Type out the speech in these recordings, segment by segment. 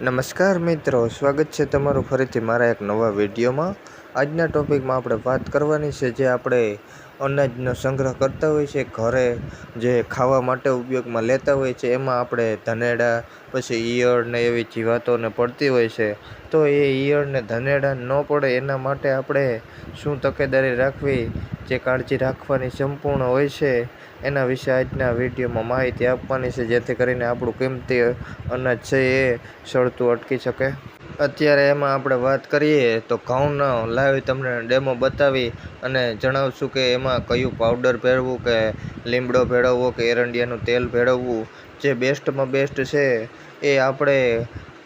નમસ્કાર મિત્રો, સ્વાગત છે તમારું ફરીથી મારા એક નવા વિડીયોમાં. આજના ટોપિકમાં આપણે વાત કરવાની છે જે આપણે અનાજનો સંગ્રહ કરતા હોય છે, ઘરે જે ખાવા માટે ઉપયોગમાં લેતા હોય છે, એમાં આપણે ધનેડા, પછી ઈયળ ને એવી જીવાતોને પડતી હોય છે. તો એ ઈયળને ધનેડા ન પડે, એના માટે આપણે શું તકેદારી રાખવી, જે કાળજી રાખવાની સંપૂર્ણ હોય છે, એના વિશે આજના વિડીયોમાં માહિતી આપવાની છે, જેથી કરીને આપણું કિંમતી અનાજ છે એ સળતું અટકી શકે. અત્યારે એમાં આપણે વાત કરીએ તો ઘઉંનો લાઈવ તમને ડેમો બતાવી અને જણાવશું કે એમાં કયું પાવડર ભેળવવું કે લીમડો ભેળવવો કે એરંડિયાનું તેલ ભેળવવું, જે બેસ્ટમાં બેસ્ટ છે, એ આપણે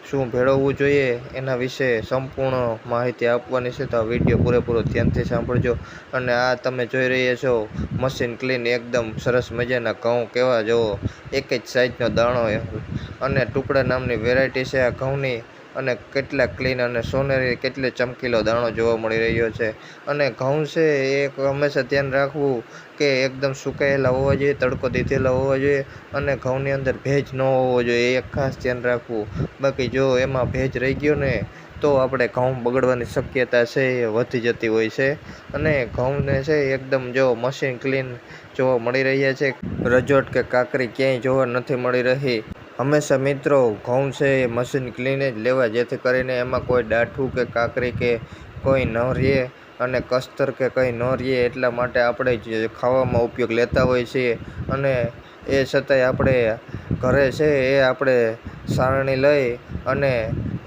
શું ભેળવવું જોઈએ, એના વિશે સંપૂર્ણ માહિતી આપવાની છે. તો વીડિયો પૂરેપૂરો ધ્યાનથી સાંભળજો અને આ તમે જોઈ રહ્યા છો મશીન ક્લીન એકદમ સરસ મજાના ઘઉં કેવા જુઓ, એક જ સાઇઝનો દાણો અને ટુકડા નામની વેરાયટી છે આ ઘઉંની. અને કેટલા ક્લીન અને સોનેરી કેટલે ચમકીલો દાણો જોવા મળી રહ્યો છે. અને ઘઉં છે એ હંમેશા ધ્યાન રાખવું કે એકદમ સુકાયેલા હોવા જોઈએ, તડકો દીધેલા હોવા જોઈએ અને ઘઉંની અંદર ભેજ ન હોવો જોઈએ, એ ખાસ ધ્યાન રાખવું. બાકી જો એમાં ભેજ રહી ગયો ને, તો આપણે ઘઉં બગડવાની શક્યતા છે એ વધી જતી હોય છે. અને ઘઉંને છે એકદમ જો મશીન ક્લીન જોવા મળી રહ્યા છે. રજોટ કે કાકરી ક્યાંય જોવા નથી મળી રહી. હંમેશા મિત્રો ઘઉં છે એ મશીન ક્લીન જ લેવા જેથી કરીને એમાં કોઈ ડાઠું કે કાકરી કે કોઈ ન રહે અને કસ્તર કે કંઈ ન રહે એટલા માટે આપણે ખાવામાં ઉપયોગ લેતા હોઈએ છીએ અને એ છતાંય આપણે ઘરે છે એ આપણે સારણી લઈ અને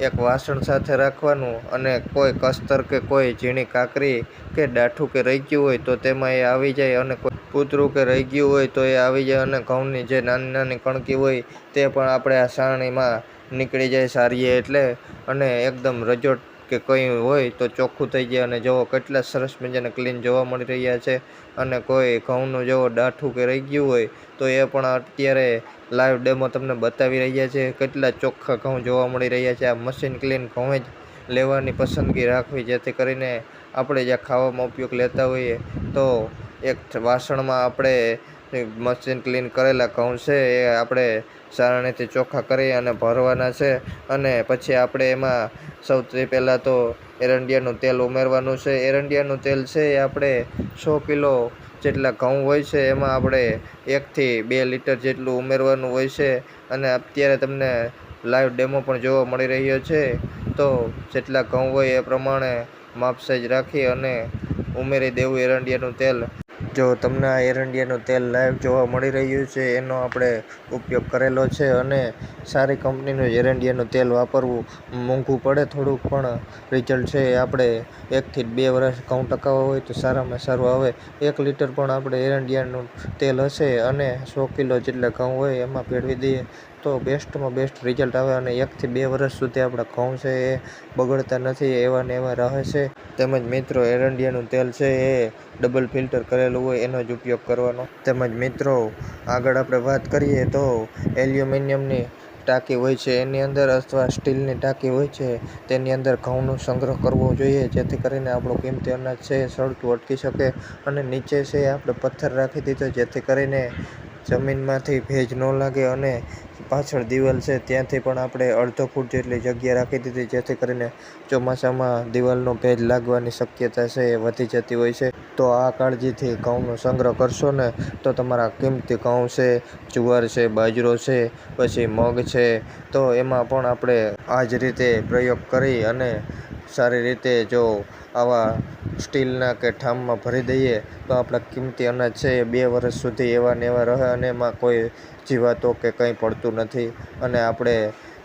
એક વાસણ સાથે રાખવાનું અને કોઈ કસ્તર કે કોઈ ઝીણી કાકરી કે ડાઠું કે રહી ગયું હોય તો તેમાં એ આવી જાય અને કોઈ કૂતરું કે રહી ગયું હોય તો એ આવી જાય અને ઘઉંની જે નાની નાની કણકી હોય તે પણ આપણે આ સારણીમાં નીકળી જાય સારીએ એટલે અને એકદમ રજોટ કે કંઈ હોય તો ચોખ્ખું થઈ જાય અને જુઓ કેટલા સરસ મજાને ક્લીન જોવા મળી રહ્યા છે અને કોઈ ઘઉંનું જેવો ડાઠું કે રહી ગયું હોય તો એ પણ અત્યારે લાઈવ ડેમો તમને બતાવી રહ્યા છે કેટલા ચોખ્ખા ઘઉં જોવા મળી રહ્યા છે. આ મશીન ક્લીન ઘઉં જ લેવાની પસંદગી રાખવી જેથી કરીને આપણે જ્યાં ખાવામાં ઉપયોગ લેતા હોઈએ તો એક વાસણમાં આપણે મશીન ક્લીન કરેલા ઘઉં છે, એ આપણે સારણીથી ચોખ્ખા કરી અને ભરવાના છે. અને પછી આપણે એમાં સૌથી પહેલાં તો એરંડિયાનું તેલ ઉમેરવાનું છે. એરંડિયાનું તેલ છે એ આપણે સો કિલો જેટલા ઘઉં હોય છે, એમાં આપણે એકથી બે લીટર જેટલું ઉમેરવાનું હોય છે. અને અત્યારે તમને લાઈવ ડેમો પણ જોવા મળી રહ્યો છે. તો જેટલા ઘઉં હોય એ પ્રમાણે માપ સાઈઝ રાખી અને ઉમેરી દેવું એરંડિયાનું તેલ. જો તમને આ એરંડિયાનું તેલ લાઈવ જોવા મળી રહ્યું છે, એનો આપણે ઉપયોગ કરેલો છે અને સારી કંપનીનું એરંડિયાનું તેલ વાપરવું મોંઘું પડે થોડુંક, પણ રિઝલ્ટ છે આપણે એકથી બે વર્ષ ઘઉં ટકાવવા હોય તો સારામાં સારું. આવે એક લીટર પણ આપણે એરંડિયાનું તેલ હશે અને સો કિલો જેટલા ઘઉં હોય એમાં ભેળવી દઈએ. તો બેસ્ટમાં બેસ્ટ રિઝલ્ટ આવે અને એકથી બે વર્ષ સુધી આપણા ઘઉં છે એ બગડતા નથી, એવા ને એવા રહે છે. તેમજ મિત્રો, એરંડિયાનું તેલ છે એ ડબલ ફિલ્ટર કરેલું હોય એનો જ ઉપયોગ કરવાનો. તેમજ મિત્રો, આગળ આપણે વાત કરીએ તો એલ્યુમિનિયમની ટાંકી હોય છે, એની અંદર અથવા સ્ટીલની ટાંકી હોય છે, તેની અંદર ઘઉંનો સંગ્રહ કરવો જોઈએ, જેથી કરીને આપણું કિંમતી અનાજ છે એ સડતું અટકી શકે અને નીચે છે આપણે પથ્થર રાખી દીધો, જેથી કરીને જમીનમાંથી ભેજ ન લાગે અને પાછળ દિવાલ છે, ત્યાંથી પણ આપણે અડધો ફૂટ જેટલી જગ્યા રાખી દીધી, જેથી કરીને ચોમાસામાં દિવાલનો ભેજ લાગવાની શક્યતા છે એ વધી જતી હોય છે. તો આ કાળજીથી ઘઉંનો સંગ્રહ કરશો ને, તો તમારા કિંમતી ઘઉં છે, જુવાર છે, બાજરો છે, પછી મગ છે, તો એમાં પણ આપણે આ જ રીતે પ્રયોગ કરી અને સારી રીતે જો આવા સ્ટીલના કે ઠામમાં ભરી દઈએ, તો આપણા કિંમતી અનાજ છે એ બે વર્ષ સુધી એવા ને એવા રહે અને એમાં કોઈ જીવાતો કે કંઈ પડતું નથી. અને આપણે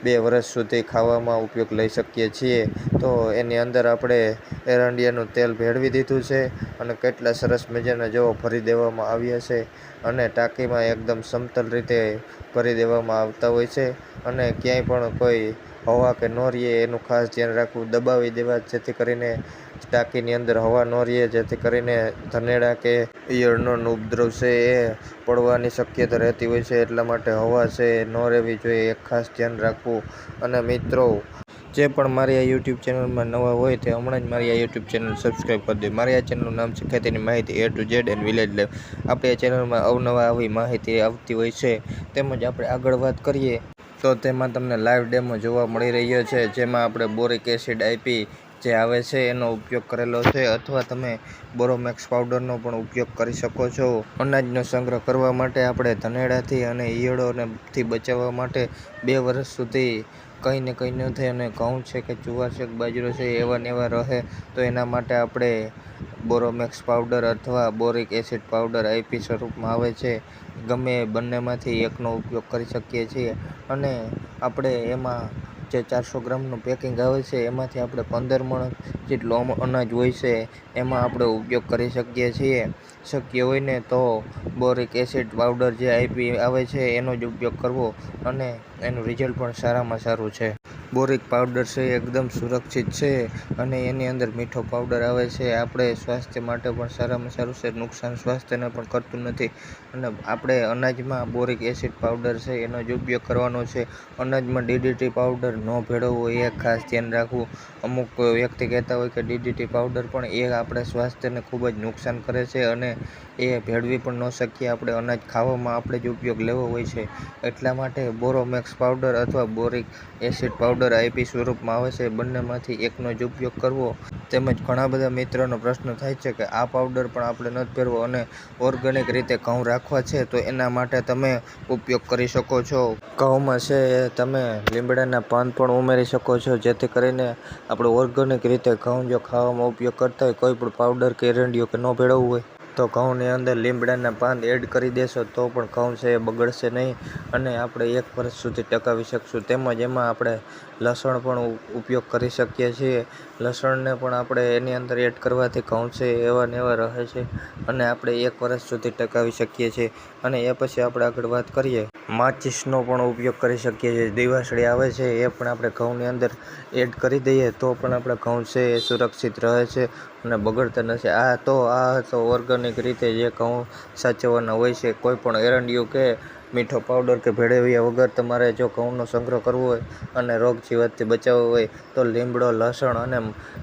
બે વર્ષ સુધી ખાવામાં ઉપયોગ લઈ શકીએ છીએ. તો એની અંદર આપણે એરંડિયાનું તેલ ભેળવી દીધું છે અને કેટલા સરસ મજાના જેવો ભરી દેવામાં આવ્યા છે અને ટાંકીમાં એકદમ સમતલ રીતે ભરી દેવામાં આવતા હોય છે. અને ક્યાંય પણ કોઈ હવા કે ન રહે એનું ખાસ ધ્યાન રાખવું, દબાવી દેવા, જેથી કરીને ટાંકીની અંદર હવા ન રહે જેથી કરીને ધનેડા કે ઈયળનો ઉપદ્રવ છે એ પડવાની શક્યતા રહેતી હોય છે. એટલા માટે હવા છે એ ન રહેવી જોઈએ, એક ખાસ ધ્યાન રાખવું. અને મિત્રો, જે પણ મારી આ યુટ્યુબ ચેનલમાં નવા હોય તે હમણાં જ મારી આ યુટ્યુબ ચેનલ સબસ્ક્રાઈબ કરી દે. મારી આ ચેનલનું નામ છે ખેતીની માહિતી A to Z and village lab આપણે આ ચેનલમાં અવનવા આવી માહિતી આવતી હોય છે. તેમજ આપણે આગળ વાત કરીએ. તો તેમાં તમને લાઈવ ડેમો જોવા મળી રહ્યો છે, જેમાં આપણે બોરિક એસિડ આઈપી જે આવે છે, એનો ઉપયોગ કરેલો છે, અથવા તમે બોરોમેક્સ પાવડરનો પણ ઉપયોગ કરી શકો છો. અનાજનો સંગ્રહ કરવા માટે આપણે ધનેડાથી અને ઈયળોનેથી બચાવવા માટે બે વર્ષ સુધી કંઈ ને કંઈ ન થાય અને ઘઉં છે કે જુવાર છે બાજરો છે એવા ને એવા રહે. તો એના માટે આપણે બોરોમેક્સ પાવડર અથવા બોરિક એસિડ પાવડર આઈપી સ્વરૂપમાં આવે છે. ગમે બંનેમાંથી એકનો ઉપયોગ કરી શકીએ છીએ. અને આપણે એમાં જે ચારસો ગ્રામનું પેકિંગ આવે છે, એમાંથી આપણે પંદર મણ જેટલું અનાજ હોય છે, એમાં આપણે ઉપયોગ કરી શકીએ છીએ. શક્ય હોય ને તો બોરિક એસિડ પાવડર જે આઈપી આવે છે, એનો જ ઉપયોગ કરવો અને એનું રિઝલ્ટ પણ સારામાં સારું છે. બોરિક પાવડર છે, એકદમ સુરક્ષિત છે અને એની અંદર મીઠો પાવડર આવે છે. આપણે સ્વાસ્થ્ય માટે પણ સારામાં સારું છે, નુકસાન સ્વાસ્થ્યને પણ કરતું નથી. અને આપણે અનાજમાં બોરિક એસિડ પાવડર છે, એનો જ ઉપયોગ કરવાનો છે. અનાજમાં ડીડીટી પાવડર ન ભેળવવો, એ ખાસ ધ્યાન રાખવું. અમુક વ્યક્તિ કહેતા હોય કે ડીડીટી પાવડર પણ એ આપણે સ્વાસ્થ્યને ખૂબ જ નુકસાન કરે છે અને એ ભેળવી પણ ન શકીએ. આપણે અનાજ ખાવામાં આપણે જ ઉપયોગ લેવો હોય છે. એટલા માટે બોરોમેક્સ પાવડર અથવા બોરિક એસિડ પાવડર આઈપી સ્વરૂપમાં આવે છે, બંનેમાંથી એકનો જ ઉપયોગ કરવો. તેમજ ઘણા બધા મિત્રોનો પ્રશ્ન થાય છે કે, આ પાવડર પણ આપણે નથી પહેરવો અને ઓર્ગેનિક રીતે ઘઉં રાખવા છે, તો એના માટે તમે ઉપયોગ કરી શકો છો. ઘઉંમાં છે, તમે લીમડાના પાન પણ ઉમેરી શકો છો, જેથી કરીને આપણે ઓર્ગેનિક રીતે ઘઉં જો ખાવામાં ઉપયોગ કરતા હોય, કોઈ પણ પાવડર કે એરંડિયો કે ન ભેળવવું હોય. તો ઘઉંની અંદર લીમડાના પાન એડ કરી દેશો, તો પણ ઘઉં છે એ બગડશે નહીં અને આપણે એક વર્ષ સુધી ટકાવી શકશું. તેમજ એમાં આપણે લસણ પણ ઉપયોગ કરી શકીએ છીએ. લસણને પણ આપણે એની અંદર એડ કરવાથી ઘઉં છે એવા ને એવા રહે છે અને આપણે એક વર્ષ સુધી ટકાવી શકીએ છીએ. અને એ પછી આપણે આગળ વાત કરીએ, માચીસનો પણ ઉપયોગ કરી શકીએ છીએ. દિવાસળી આવે છે, એ પણ આપણે ઘઉંની અંદર એડ કરી દઈએ તો પણ આપણા ઘઉં છે એ સુરક્ષિત રહે છે અને બગડતા નથી. આ તો આ તો ઓર્ગેનિક રીતે જે ઘઉં સાચવવાના હોય છે, કોઈ પણ એરંડિયું કે મીઠો પાવડર કે ભેળવ્યા વગર તમારે જો ઘઉંનો સંગ્રહ કરવો હોય અને રોગ જીવાતથી બચાવવો હોય, તો લીમડો, લસણ અને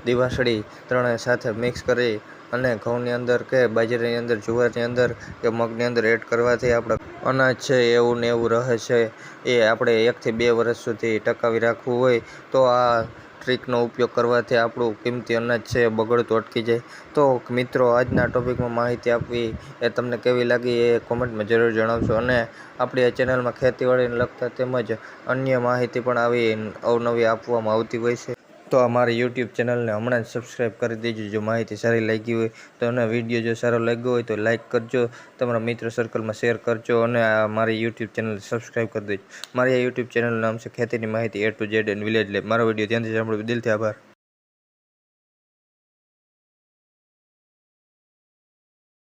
દિવાસળી ત્રણેય સાથે મિક્સ કરી અને ઘઉંની અંદર કે બાજરાની અંદર, જુવારની અંદર કે મગની અંદર એડ કરવાથી આપણે અનાજ છે એવું ને એવું રહે છે. એ આપણે એકથી બે વર્ષ સુધી ટકાવી રાખવું હોય, તો આ ટ્રીકનો ઉપયોગ કરવાથી આપણું કિંમતી અનાજ છે બગડતું અટકી જાય. તો મિત્રો, આજના ટોપિકમાં માહિતી આપવી એ તમને કેવી લાગી એ કોમેન્ટમાં જરૂર જણાવશો અને આપણી આ ચેનલમાં ખેતીવાડીને લગતા તેમજ અન્ય માહિતી પણ આવી અવનવી આપવામાં આવતી હોય છે. તો અમારી યુટ્યુબ ચેનલને હમણાં જ સબસ્ક્રાઈબ કરી દેજો. જો માહિતી સારી લાગી હોય તો અને વીડિયો જો સારો લાગ્યો હોય તો લાઇક કરજો. તમારા મિત્ર સર્કલમાં શેર કરજો અને મારી યુટ્યુબ ચેનલ સબસ્ક્રાઈબ કરી દેજો. મારી આ યુટ્યુબ ચેનલનું નામ છે ખેતીની માહિતી A to Z and village lab મારો વીડિયો ધ્યાનથી સાંભળો. દિલથી આભાર.